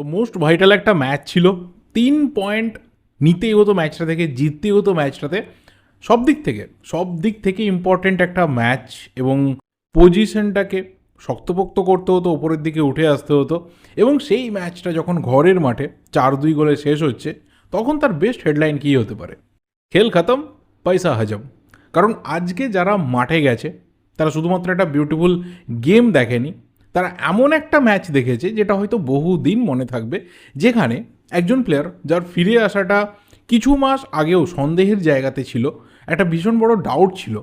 তো most vital একটা match ছিল। তিন পয়েন্ট নিতেই হতো ম্যাচটা থেকে, জিততেই হতো ম্যাচটাতে সব দিক থেকে, সব দিক থেকে ইম্পর্ট্যান্ট একটা ম্যাচ এবং পজিশনটাকে শক্তপোক্ত করতে হতো ওপরের দিকে উঠে আসতে হতো এবং সেই ম্যাচটা যখন ঘরের মাঠে চার দুই গোলে শেষ হচ্ছে, তখন তার বেস্ট হেডলাইন কী হতে পারে? খেল খতম, পয়সা হজম। কারণ আজকে যারা মাঠে গেছে, তারা শুধুমাত্র একটা বিউটিফুল গেম দেখেনি তারা এমন একটা ম্যাচ দেখেছে যেটা হয়তো বহুদিন মনে থাকবে, যেখানে একজন প্লেয়ার যার ফিরে আসাটা কিছু মাস আগেও সন্দেহের জায়গাতে ছিল, একটা ভীষণ বড় ডাউট ছিল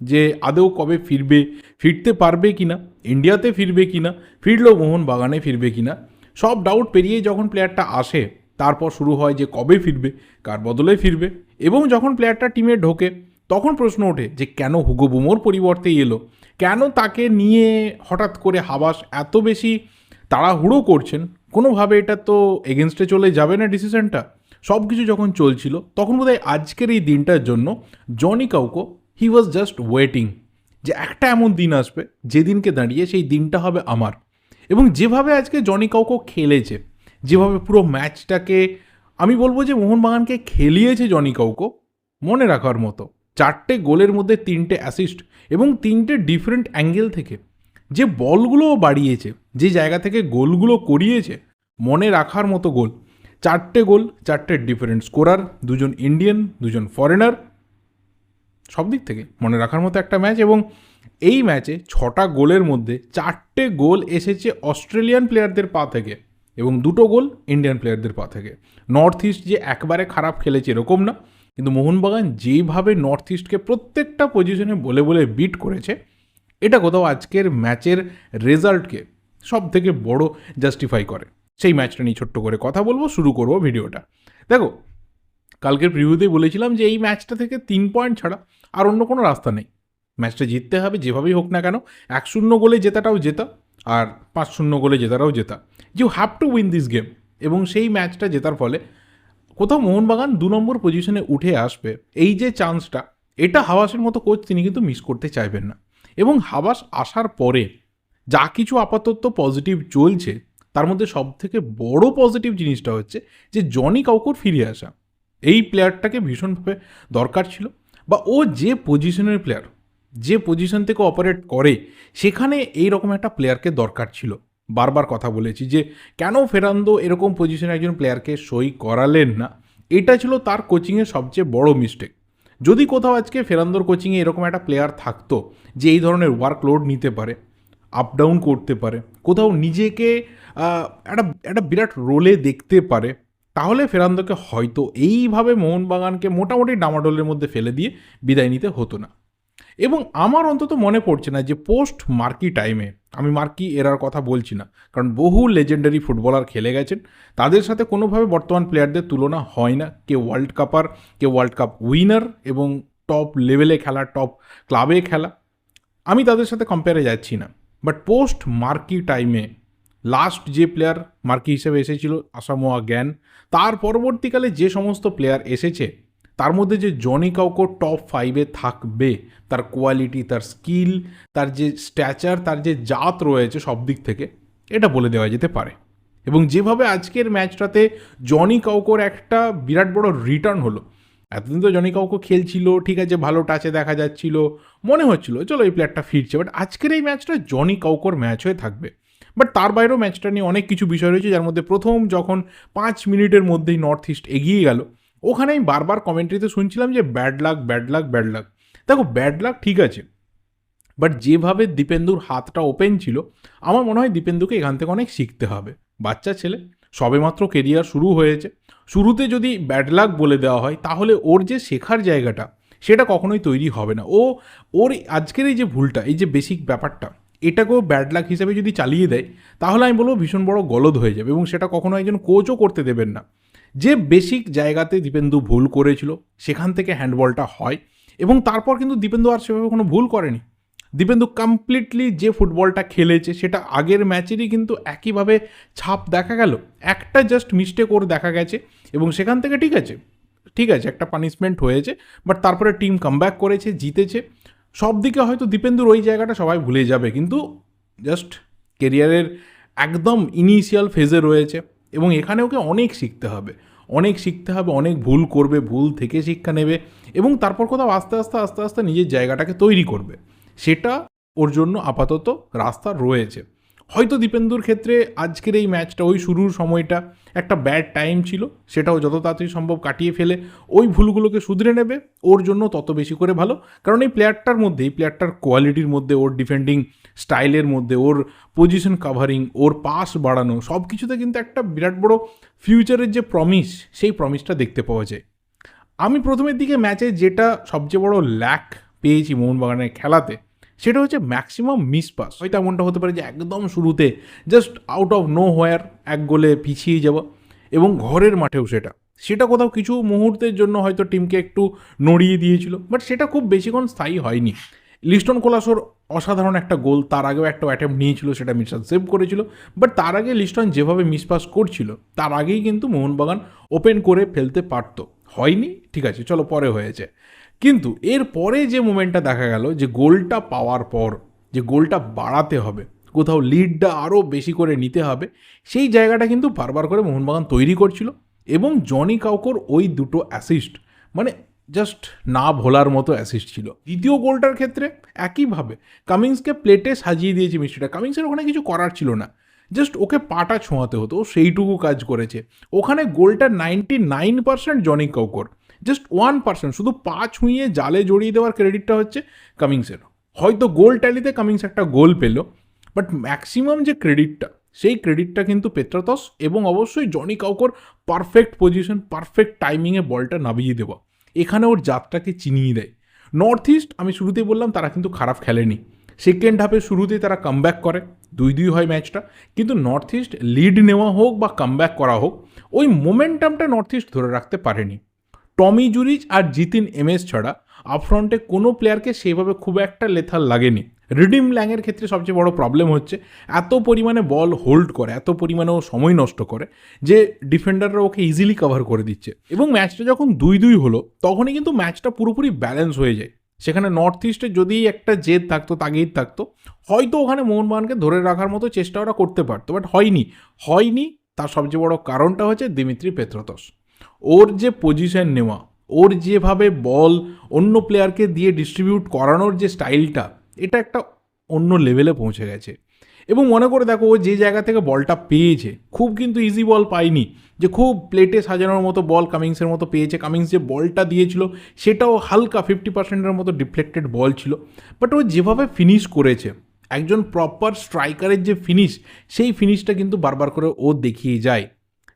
যে আদৌ কবে ফিরবে, ফিরতে পারবে কি না ইন্ডিয়াতে ফিরবে কি না ফিরলেও মোহন বাগানে ফিরবে কি না সব ডাউট পেরিয়ে যখন প্লেয়ারটা আসে, তারপর শুরু হয় যে কবে ফিরবে, কার বদলে ফিরবে, এবং যখন প্লেয়ারটা টিমে ঢোকে, তখন প্রশ্ন ওঠে যে কেন হুগো বুমোর পরিবর্তে এলো? কেন তাকে নিয়ে হঠাৎ করে হাবাস এত বেশি তাড়াহুড়ো করছেন? কোনোভাবে এটা তো এগেনস্টে চলে যাবে না ডিসিশনটা সব কিছু যখন চলছিল, তখন বোধহয় আজকের এই দিনটার জন্য Joni Kauko he was just waiting যে একটা এমন দিন আসবে, যেদিনকে দাঁড়িয়ে সেই দিনটা হবে আমার। এবং যেভাবে আজকে জনি কাউকো খেলেছে, যেভাবে পুরো ম্যাচটাকে আমি বলব যে মোহনবাগানকে খেলিয়েছে জনি কাউকো, মনে রাখার মতো। চারটে গোলের মধ্যে তিনটে অ্যাসিস্ট এবং তিনটে ডিফারেন্ট অ্যাঙ্গেল থেকে যে বলগুলোও বাড়িয়েছে, যে জায়গা থেকে গোলগুলো করিয়েছে, মনে রাখার মতো গোল। চারটে গোল, চারটে ডিফারেন্ট স্কোরার দুজন ইন্ডিয়ান দুজন ফরেনার সব দিক থেকে মনে রাখার মতো একটা ম্যাচ এবং এই ম্যাচে ছটা গোলের মধ্যে চারটে গোল এসেছে অস্ট্রেলিয়ান প্লেয়ারদের পা থেকে এবং দুটো গোল ইন্ডিয়ান প্লেয়ারদের পা থেকে। নর্থ ইস্ট যে একবারে খারাপ খেলেছে এরকম না। কিন্তু মোহনবাগান যেইভাবে নর্থ ইস্টকে প্রত্যেকটা পজিশনে বলে বলে বিট করেছে, এটা কোথাও আজকের ম্যাচের রেজাল্টকে সব থেকে বড় জাস্টিফাই করে। সেই ম্যাচটা নিয়ে ছোট্ট করে কথা বলব, শুরু করব ভিডিওটা। দেখো, কালকের প্রিভিউতেই বলেছিলাম যে এই ম্যাচটা থেকে তিন পয়েন্ট ছাড়া আর অন্য কোনো রাস্তা নেই। ম্যাচটা জিততে হবে, যেভাবেই হোক না কেন, এক শূন্য গোলে জেতাটাও জেতা আর পাঁচ শূন্য গোলে জেতাটাও জেতা। You have to win this game এবং সেই ম্যাচটা জেতার ফলে কোথাও মোহনবাগান দু নম্বর পজিশনে উঠে আসবে, এই যে চান্সটা এটা হাওয়াসের মতো কোচ তিনি কিন্তু মিস করতে চাইবেন না। এবং হাওয়াস আসার পরে যা কিছু আপাতত পজিটিভ চলছে, তার মধ্যে সব থেকে বড় পজিটিভ জিনিসটা হচ্ছে যে, জনি কাউকর ফিরে আসা। এই প্লেয়ারটাকে ভীষণভাবে দরকার ছিল বা ও যে পজিশনের প্লেয়ার যে পজিশন থেকে অপারেট করে, সেখানে এই রকম একটা প্লেয়ারকে দরকার ছিল। বারবার কথা বলেছি যে, কেন ফেরান্দো এরকম পজিশনে একজন প্লেয়ারকে সই করালেন না? এটা ছিল তার কোচিংয়ের সবচেয়ে বড় মিস্টেক যদি কোথাও আজকে ফেরান্দোর কোচিংয়ে এরকম একটা প্লেয়ার থাকতো, যে এই ধরনের ওয়ার্কলোড নিতে পারে আপ ডাউন করতে পারে, কোথাও নিজেকে একটা একটা বিরাট রোলে দেখতে পারে, তাহলে ফেরান্দোকে হয়তো এইভাবে মোহনবাগানকে মোটামুটি ডামাডোলের মধ্যে ফেলে দিয়ে বিদায় নিতে হতো না। এবং আমার অন্তত মনে পড়ছে না যে পোস্ট মার্কি টাইমে আমি মার্কি এরার কথা বলছি না। কারণ বহু লেজেন্ডারি ফুটবলার খেলে গেছেন। তাদের সাথে কোনোভাবে বর্তমান প্লেয়ারদের তুলনা হয় না। কে ওয়ার্ল্ড কাপার কে ওয়ার্ল্ড কাপ উইনার এবং টপ লেভেলে খেলা টপ ক্লাবে খেলা। আমি তাদের সাথে কম্পেয়ারে যাচ্ছি না। বাট পোস্ট মার্কি টাইমে লাস্ট যে প্লেয়ার মার্কি হিসেবে এসেছিল, আসামোয়া জ্ঞান তার পরবর্তীকালে যে সমস্ত প্লেয়ার এসেছে তার মধ্যে যে জনি কাউকো টপ ফাইভে থাকবে, তার কোয়ালিটি তার স্কিল তার যে স্ট্যাচার তার যে জাত রয়েছে সব দিক থেকে, এটা বলে দেওয়া যেতে পারে। এবং যেভাবে আজকের ম্যাচটাতে জনি কাউকোর একটা বিরাট বড় রিটার্ন হলো, এতদিন তো জনি কাউকো খেলছিল, ঠিক আছে, ভালো টাচে দেখা যাচ্ছিল, মনে হচ্ছিল, চলো এই প্লেয়ারটা ফিরছে বাট আজকের এই ম্যাচটা জনি কাউকোর ম্যাচ হয়ে থাকবে। বাট তার বাইরেও ম্যাচটা নিয়ে অনেক কিছু বিষয় রয়েছে, যার মধ্যে প্রথম যখন পাঁচ মিনিটের মধ্যেই নর্থ ইস্ট এগিয়ে গেল ওখানে আমি বারবার কমেন্ট্রিতে শুনছিলাম যে bad luck bad luck bad luck দেখো ব্যাড লাক ঠিক আছে বাট যেভাবে দীপেন্দুর হাতটা ওপেন ছিল, আমার মনে হয় দীপেন্দুকে এখান থেকে অনেক শিখতে হবে। বাচ্চা ছেলে, সবেমাত্র কেরিয়ার শুরু হয়েছে, শুরুতে যদি ব্যাড লাক বলে দেওয়া হয়, তাহলে ওর যে শেখার জায়গাটা, সেটা কখনোই তৈরি হবে না। ও, ওর আজকের এই যে ভুলটা, এই যে বেসিক ব্যাপারটা, এটাকেও ব্যাড লাক হিসেবে যদি চালিয়ে দেয়, তাহলে আমি বলব ভীষণ বড় গলদ হয়ে যাবে এবং সেটা কখনো একজন কোচও করতে দেবেন না। যে বেসিক জায়গাতে দীপেন্দু ভুল করেছিল, সেখান থেকে হ্যান্ডবলটা হয় এবং তারপর কিন্তু দীপেন্দু আর সেভাবে কোনো ভুল করেনি। দীপেন্দু কমপ্লিটলি যে ফুটবলটা খেলেছে, সেটা আগের ম্যাচেরই কিন্তু একইভাবে ছাপ দেখা গেল। একটা জাস্ট মিস্টেক ওর দেখা গেছে এবং সেখান থেকে ঠিক আছে ঠিক আছে, একটা পানিশমেন্ট হয়েছে বাট তারপরে টিম কামব্যাক করেছে, জিতেছে। সব দিকে হয়তো দীপেন্দুর ওই জায়গাটা সবাই ভুলে যাবে, কিন্তু জাস্ট কেরিয়ারের একদম ইনিশিয়াল ফেজে রয়েছে। এবং এখানে ওকে অনেক শিখতে হবে। অনেক শিখতে হবে, অনেক ভুল করবে, ভুল থেকে শিক্ষা নেবে এবং তারপর কোথাও আস্তে আস্তে আস্তে আস্তে নিজের জায়গাটাকে তৈরি করবে। সেটা ওর জন্য আপাতত রাস্তা রয়েছে। হয়তো দীপেন্দুর ক্ষেত্রে আজকের এই ম্যাচটা ওই শুরুর সময়টা একটা ব্যাড টাইম ছিল, সেটাও যত তাড়াতাড়ি সম্ভব কাটিয়ে ফেলে, ওই ভুলগুলোকে শুধরে নেবে, ওর জন্য তত বেশি করে ভালো। কারণ এই প্লেয়ারটার মধ্যে, এই প্লেয়ারটার কোয়ালিটির মধ্যে, ওর ডিফেন্ডিং স্টাইলের মধ্যে, ওর পজিশন কাভারিং ওর পাস বাড়ানো সব কিছুতে কিন্তু একটা বিরাট বড় ফিউচারের যে প্রমিস সেই প্রমিসটা দেখতে পাওয়া যায়। আমি প্রথমের দিকে ম্যাচে যেটা সবচেয়ে বড় ল্যাক পেয়েছি মোহনবাগানের খেলাতে সেটা হচ্ছে ম্যাক্সিমাম মিস পাস হয়তো এমনটা হতে পারে যে একদম শুরুতে just out of nowhere এক গোলে পিছিয়ে যাওয়া এবং ঘরের মাঠেও সেটা। সেটা কোথাও কিছু মুহূর্তের জন্য হয়তো টিমকে একটু নড়িয়ে দিয়েছিল বাট সেটা খুব বেশিক্ষণ স্থায়ী হয়নি। লিস্টন কোলাসোর অসাধারণ একটা গোল, তার আগেও একটা অ্যাটেম্প নিয়েছিল, সেটা মিশন সেভ করেছিল। বাট তার আগে লিস্টন যেভাবে মিসপাস করছিল, তার আগেই কিন্তু মোহনবাগান ওপেন করে ফেলতে পারতো। হয়নি? ঠিক আছে, চলো পরে হয়েছে কিন্তু এর পরে যে মোমেন্টটা দেখা গেল, যে গোলটা পাওয়ার পর, যে গোলটা বাড়াতে হবে, কোথাও লিডটা আরও বেশি করে নিতে হবে, সেই জায়গাটা কিন্তু বারবার করে মোহনবাগান তৈরি করছিল এবং জনি কাউকর ওই দুটো অ্যাসিস্ট মানে জাস্ট না ভোলার মতো অ্যাসিস্ট ছিল। দ্বিতীয় গোলটার ক্ষেত্রে একইভাবে কামিংসকে প্লেটে সাজিয়ে দিয়েছে মিষ্টিটা। কামিংসের ওখানে কিছু করার ছিল না। জাস্ট ওকে পাটা ছোঁয়াতে হতো সেইটুকু কাজ করেছে। ওখানে গোলটা ninety nine percent Joni কাউকর। Just one percent শুধু পা ছুঁয়ে জালে জড়িয়ে দেওয়ার ক্রেডিটটা হচ্ছে কামিংসের হয়তো গোল ট্যালিতে কামিংস একটা গোল পেল বাট ম্যাক্সিমাম যে ক্রেডিটটা সেই ক্রেডিটটা কিন্তু পেত্রাতস এবং অবশ্যই Joni Kauko perfect position perfect টাইমিংয়ে বলটা নামিয়ে দেওয়া। এখানে ওর জাতটাকে চিনিয়ে দেয়। নর্থ ইস্ট আমি শুরুতেই বললাম, তারা কিন্তু খারাপ খেলেনি। সেকেন্ড হাফের শুরুতেই তারা কামব্যাক করে দুই দুই হয় ম্যাচটা কিন্তু নর্থ ইস্ট লিড নেওয়া হোক বা কামব্যাক করা হোক, ওই মোমেন্টামটা নর্থ ইস্ট ধরে রাখতে পারেনি। টমি জুরিচ আর জিতিন এমএস ছাড়া আপফ্রন্টে কোনো প্লেয়ারকে সেইভাবে খুব একটা লেথাল লাগেনি। রিডিম ল্যাংয়ের ক্ষেত্রে সবচেয়ে বড় প্রবলেম হচ্ছে এত পরিমাণে বল হোল্ড করে, এত পরিমাণে ও সময় নষ্ট করে যে ডিফেন্ডাররা ওকে ইজিলি কভার করে দিচ্ছে। এবং ম্যাচটা যখন দুই দুই হলো, তখনই কিন্তু ম্যাচটা পুরোপুরি ব্যালেন্স হয়ে যায়। সেখানে নর্থ ইস্টে যদি একটা জেদ থাকতো, তাগিদ থাকতো, হয়তো ওখানে মোহনবাগানকে ধরে রাখার মতো চেষ্টা ওরা করতে পারতো বাট হয়নি। হয়নি, তার সবচেয়ে বড় কারণটা হচ্ছে দিমিত্রি পেত্রতস ওর যে পজিশন নেওয়া, ওর যেভাবে বল অন্য প্লেয়ারকে দিয়ে ডিস্ট্রিবিউট করানোর যে স্টাইলটা এটা একটা অন্য লেভেলে পৌঁছে গেছে। এবং মনে করে দেখো, ও যে জায়গা থেকে বলটা পেয়েছে, খুব কিন্তু ইজি বল পায়নি। যে খুব প্লেটে সাজানোর মতো বল কামিংসের মতো পেয়েছে। কামিংস যে বলটা দিয়েছিল, সেটাও হালকা ফিফটি পার্সেন্টের মতো ডিফ্লেক্টেড বল ছিল। বাট ও যেভাবে ফিনিশ করেছে, একজন প্রপার স্ট্রাইকারের যে ফিনিশ সেই ফিনিশটা কিন্তু বারবার করে ও দেখিয়ে যায়।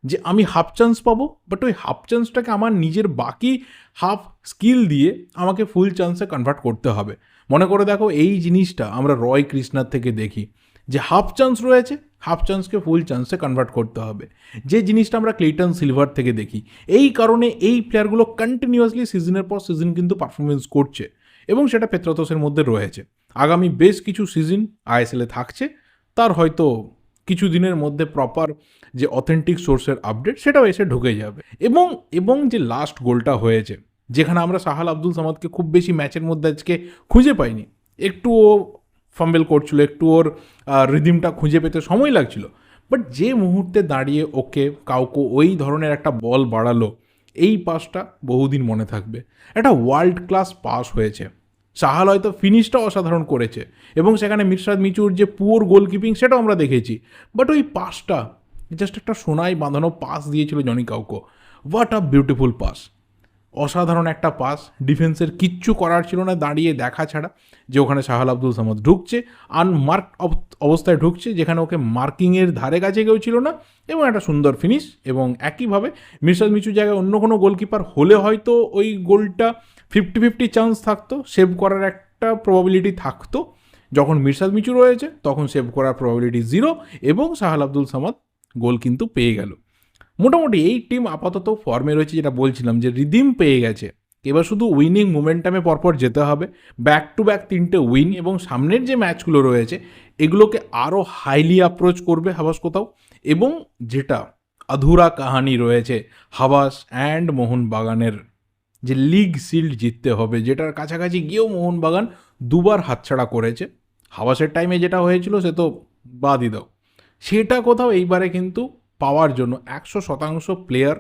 যে আমি হাফ চান্স পাবো বাট ওই হাফ চান্সটাকে আমার নিজের বাকি হাফ স্কিল দিয়ে আমাকে ফুল চান্সে কনভার্ট করতে হবে। মনে করে দেখো এই জিনিসটা আমরা রয় কৃষ্ণার থেকে দেখি, যে হাফ চান্স রয়েছে হাফ চান্সকে ফুল চান্সে কনভার্ট করতে হবে। যে জিনিসটা আমরা ক্লেটন সিলভার থেকে দেখি, এই কারণে এই প্লেয়ারগুলো কন্টিনিউয়াসলি সিজনের পর সিজন কিন্তু পারফরমেন্স করছে এবং সেটা পেত্রতসের মধ্যে রয়েছে। আগামী বেশ কিছু সিজন আইএসএলে থাকছে, তার হয়তো কিছু দিনের মধ্যে প্রপার যে অথেন্টিক সোর্সের আপডেট সেটাও এসে ঢুকে যাবে। এবং এবং যে লাস্ট গোলটা হয়েছে, যেখানে আমরা সাহাল আব্দুল সামাদকে খুব বেশি ম্যাচের মধ্যে আজকে খুঁজে পাইনি। একটু ও ফাম্বেল করছিল একটু ওর রিদিমটা খুঁজে পেতে সময় লাগছিল। বাট যে মুহূর্তে দাঁড়িয়ে ওকে কাউকে ওই ধরনের একটা বল বাড়ালো, এই পাসটা বহুদিন মনে থাকবে। একটা ওয়ার্ল্ড ক্লাস পাস হয়েছে। সাহাল হয়তো ফিনিশটা অসাধারণ করেছে। এবং সেখানে মির্সাদ মিচুর যে পুয়োর গোলকিপিং সেটাও আমরা দেখেছি। বাট ওই পাসটা জাস্ট একটা সোনায় বাঁধানো পাস দিয়েছিল Joni Kauko. What a beautiful pass অসাধারণ একটা পাস। ডিফেন্সের কিচ্ছু করার ছিল না, দাঁড়িয়ে দেখা ছাড়া। যে ওখানে শাহাল আব্দুল সামাদ ঢুকছে আনমার্ক অবস্থায় ঢুকছে, যেখানে ওকে মার্কিংয়ের ধারে কাছে কেউ ছিল না, এবং একটা সুন্দর ফিনিশ এবং একইভাবে মিরসাদ মিচুর জায়গায় অন্য কোনো গোলকিপার হলে হয়তো ওই গোলটা ফিফটি ফিফটি চান্স থাকতো সেভ করার একটা প্রবাবিলিটি থাকতো। যখন মিরসাদ মিচু রয়েছে তখন সেভ করার প্রবাবিলিটি জিরো এবং শাহাল আব্দুল সামাদ গোল কিন্তু পেয়ে গেল। মোটামুটি এই টিম আপাতত ফর্মে রয়েছে যেটা বলছিলাম যে রিদিম পেয়ে গেছে। এবার শুধু উইনিং মোমেন্টামে পরপর যেতে হবে। ব্যাক টু ব্যাক তিনটে উইন এবং সামনের যে ম্যাচগুলো রয়েছে, এগুলোকে আরও হাইলি অ্যাপ্রোচ করবে হাবাস কোথাও। এবং যেটা আধুরা কাহানি রয়েছে, হাবাস অ্যান্ড মোহনবাগানের যে লিগ শিল্ড জিততে হবে, যেটার কাছাকাছি গিয়েও মোহনবাগান দুবার হাতছাড়া করেছে। হাবাসের টাইমে যেটা হয়েছিল, সে তো বাদই দাও। সেটা কোথাও এইবারে কিন্তু পাওয়ার জন্য একশো শতাংশ player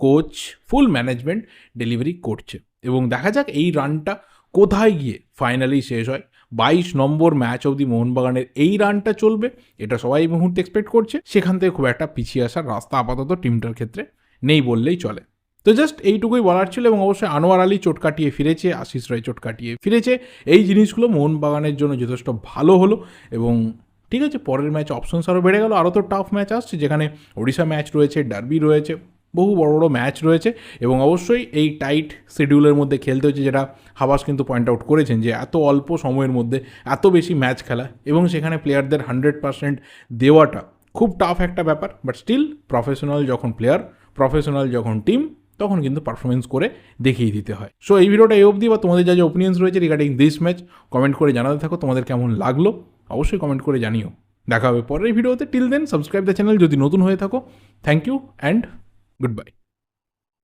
coach full management delivery করছে। এবং দেখা যাক এই রানটা কোথায় গিয়ে ফাইনালি শেষ হয়। বাইশ নম্বর ম্যাচ অবধি মোহনবাগানের এই রানটা চলবে, এটা সবাই এই মুহূর্তে এক্সপেক্ট করছে। সেখান থেকে খুব একটা পিছিয়ে আসার রাস্তা আপাতত টিমটার ক্ষেত্রে নেই বললেই চলে। তো জাস্ট এইটুকুই বলার ছিল এবং অবশ্যই আনোয়ার আলী চোট কাটিয়ে ফিরেছে, আশিস রায় চোট কাটিয়ে ফিরেছে। এই জিনিসগুলো মোহনবাগানের জন্য যথেষ্ট ভালো হলো এবং ঠিক আছে, পরের ম্যাচ অপশনস আরও বেড়ে গেল আরও তো টাফ ম্যাচ আসছে, যেখানে ওড়িশা ম্যাচ রয়েছে ডার্বি রয়েছে, বহু বড় বড় ম্যাচ রয়েছে এবং অবশ্যই এই টাইট শিডিউলের মধ্যে খেলতে হচ্ছে যেটা হাবাস কিন্তু পয়েন্ট আউট করেছেন যে এত অল্প সময়ের মধ্যে এত বেশি ম্যাচ খেলা এবং সেখানে প্লেয়ারদের হান্ড্রেড পার্সেন্ট দেওয়াটা খুব টাফ একটা ব্যাপার বাট স্টিল প্রফেশনাল যখন প্লেয়ার প্রফেশনাল যখন টিম তখন কিন্তু পারফরমেন্স করে দেখিয়ে দিতে হয়। সো এই ভিডিওটা এই অবধি, বা তোমাদের যা যা ওপিনিয়ন্স রয়েছে রিগার্ডিং দিস ম্যাচ কমেন্ট করে জানাতে থাকো, তোমাদের কেমন লাগল? অবশ্যই কমেন্ট করে জানিও। দেখা হবে পরের ভিডিওতে। Till then subscribe the channel যদি নতুন হয়ে থাকো। Thank you and goodbye